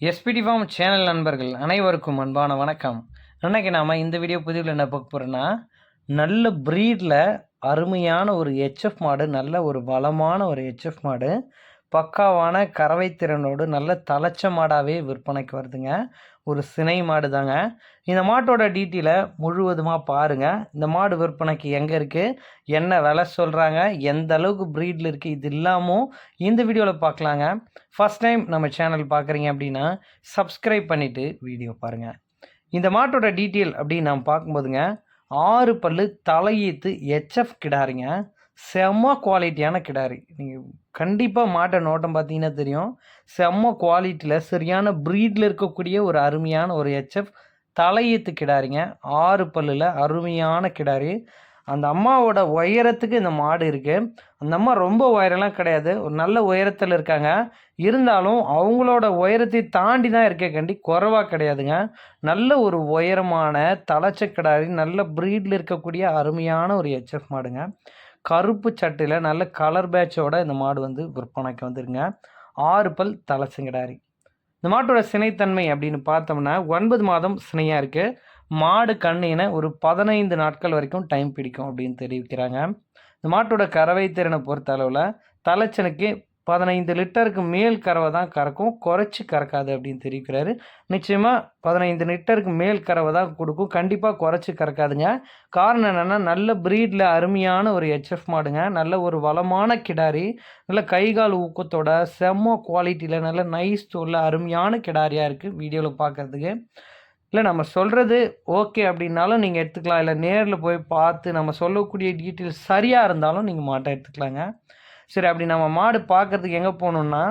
SPD form channel நண்பர்கள் அனைவருக்கும் அன்பான வணக்கம். இன்றைக்கி நாம் இந்த வீடியோ பதிவில் என்ன பார்க்க போகிறோன்னா நல்ல ப்ரீடில் அருமையான ஒரு ஹெச்எஃப் மாடு நல்ல ஒரு பலமான ஒரு ஹெச்எஃப் மாடு பக்காவான கறவை திறனோடு நல்ல தலைச்ச மாடாகவே விற்பனைக்கு வருதுங்க. ஒரு சினை மாடு தாங்க இந்த மாட்டோட டீட்டெயிலை முழுவதுமாக பாருங்கள் இந்த மாடு விற்பனைக்கு எங்கே இருக்குது என்ன விலை சொல்கிறாங்க எந்த அளவுக்கு ப்ரீடில் இருக்குது இது இல்லாமல் இந்த வீடியோவில் பார்க்கலாங்க ஃபஸ்ட் டைம் நம்ம சேனல் பார்க்குறீங்க அப்படின்னா சப்ஸ்கிரைப் பண்ணிவிட்டு வீடியோ பாருங்கள் இந்த மாட்டோட டீட்டெயில் அப்படின்னு நாம் பார்க்கும்போதுங்க ஆறு பல்லு தலையீத்து ஹெச்எஃப் கிடாருங்க. செம்ம குவாலிட்டியான கிடாரி. நீங்கள் கண்டிப்பாக மாட்டை நோட்டம் பார்த்தீங்கன்னா தெரியும். செம்ம குவாலிட்டியில் சரியான ப்ரீடில் இருக்கக்கூடிய ஒரு அருமையான ஒரு ஹெச்எஃப் தலையீத்து கிடாரிங்க. ஆறு பல்லில் அருமையான கிடாரி. அந்த அம்மாவோட உயரத்துக்கு இந்த மாடு இருக்குது அந்த அம்மா ரொம்ப உயரம்லாம் கிடையாது. ஒரு நல்ல உயரத்தில் இருக்காங்க. இருந்தாலும் அவங்களோட உயரத்தை தாண்டி தான் இருக்கே கண்டி குறைவாக கிடையாதுங்க. நல்ல ஒரு உயரமான தலைச்சக்கிடாரி நல்ல ப்ரீடில் இருக்கக்கூடிய அருமையான ஒரு ஹெச்எஃப் மாடுங்க. கருப்பு சட்டையில் நல்ல கலர் பேட்சோட இந்த மாடு வந்து விற்பனைக்கு வந்துருங்க. ஆறு பல் தலைச்சங்கிடாரி இந்த மாட்டோட சினைத்தன்மை அப்படின்னு பார்த்தோம்னா ஒன்பது மாதம் சினையாக இருக்குது மாடு கண்ணின ஒரு பதினைந்து நாட்கள் வரைக்கும் டைம் பிடிக்கும் அப்படின்னு தெரிவிக்கிறாங்க. இந்த மாட்டோட கறவை திறனை பொறுத்த அளவில் தலைச்சனுக்கு பதினைந்து லிட்டருக்கு மேல் கறவை தான் கறக்கும். குறைச்சி கறக்காது அப்படின்னு தெரிவிக்கிறாரு. நிச்சயமாக பதினைந்து லிட்டருக்கு மேல் கறவை தான் கொடுக்கும். கண்டிப்பாக குறைச்சி கறக்காதுங்க. காரணம் என்னென்னா நல்ல ப்ரீடில் அருமையான ஒரு ஹெச்எஃப் மாடுங்க. நல்ல ஒரு வளமான கிடாரி. நல்ல கைகால் ஊக்கத்தோட செம்ம குவாலிட்டியில் நல்ல நைஸ் தோலில் அருமையான கிடாரியாக இருக்குது வீடியோவில் பார்க்குறதுக்கு இல்லை நம்ம சொல்கிறது ஓகே அப்படின்னாலும் நீங்கள் எடுத்துக்கலாம். இல்லை நேரில் போய் பார்த்து நம்ம சொல்லக்கூடிய டீட்டெயில்ஸ் சரியாக இருந்தாலும் நீங்கள் மாட்டை எடுத்துக்கலாங்க. சரி அப்படி நம்ம மாடு பார்க்குறதுக்கு எங்கே போகணுன்னா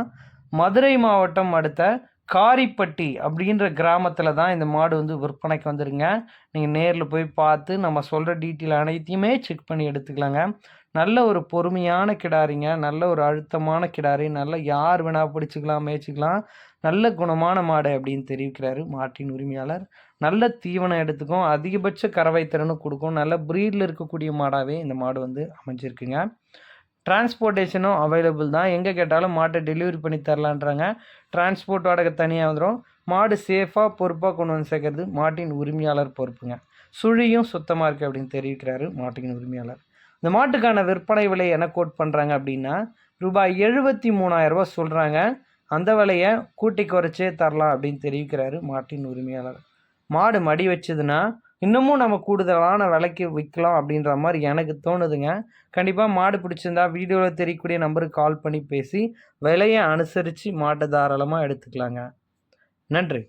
மதுரை மாவட்டம் அடுத்த காரிப்பட்டி அப்படின்ற கிராமத்தில் தான் இந்த மாடு வந்து விற்பனைக்கு வந்துருங்க. நீங்கள் நேரில் போய் பார்த்து நம்ம சொல்கிற டீட்டெயில் அனைத்தையுமே செக் பண்ணி எடுத்துக்கலாங்க. நல்ல ஒரு பொறுமையான கிடாரிங்க நல்ல ஒரு அழுத்தமான கிடாரி நல்ல யார் வேணால் பிடிச்சிக்கலாம் மேய்ச்சிக்கலாம் நல்ல குணமான மாடு அப்படின்னு தெரிவிக்கிறாரு மாட்டின் உரிமையாளர். நல்ல தீவனம் எடுத்துக்கும் அதிகபட்ச கறவை திறனும் கொடுக்கும் நல்ல ப்ரீடில் இருக்கக்கூடிய மாடாகவே இந்த மாடு வந்து அமைஞ்சிருக்குங்க. டிரான்ஸ்போர்ட்டேஷனும் அவைலபிள் தான். எங்கே கேட்டாலும் மாட்டை டெலிவரி பண்ணி தரலான்றாங்க. டிரான்ஸ்போர்ட் வாடகை தனியாக வந்துடும் மாடு சேஃபாக பொறுப்பாக கொண்டு வந்து சேர்க்கறது மாட்டின் உரிமையாளர் பொறுப்புங்க. சுழியும் சுத்தமாக இருக்குது அப்படின்னு தெரிவிக்கிறாரு மாட்டின் உரிமையாளர். இந்த மாட்டுக்கான விற்பனை விலை என்ன கோட் பண்ணுறாங்க அப்படின்னா ரூபாய் எழுபத்தி மூணாயிரரூபா சொல்கிறாங்க அந்த விலையை கூட்டி குறைச்சே தரலாம் அப்படின்னு தெரிவிக்கிறாரு மாட்டின் உரிமையாளர். மாடு மடி வச்சதுன்னா இன்னமும் நம்ம கூடுதலான விலைக்கு விற்கலாம் அப்படின்ற மாதிரி எனக்கு தோணுதுங்க. கண்டிப்பாக மாடு பிடிச்சிருந்தா வீடியோவில் தெரியக்கூடிய நம்பருக்கு கால் பண்ணி பேசி விலையை அனுசரித்து மாட்டை தாராளமாக எடுத்துக்கலாங்க. நன்றி.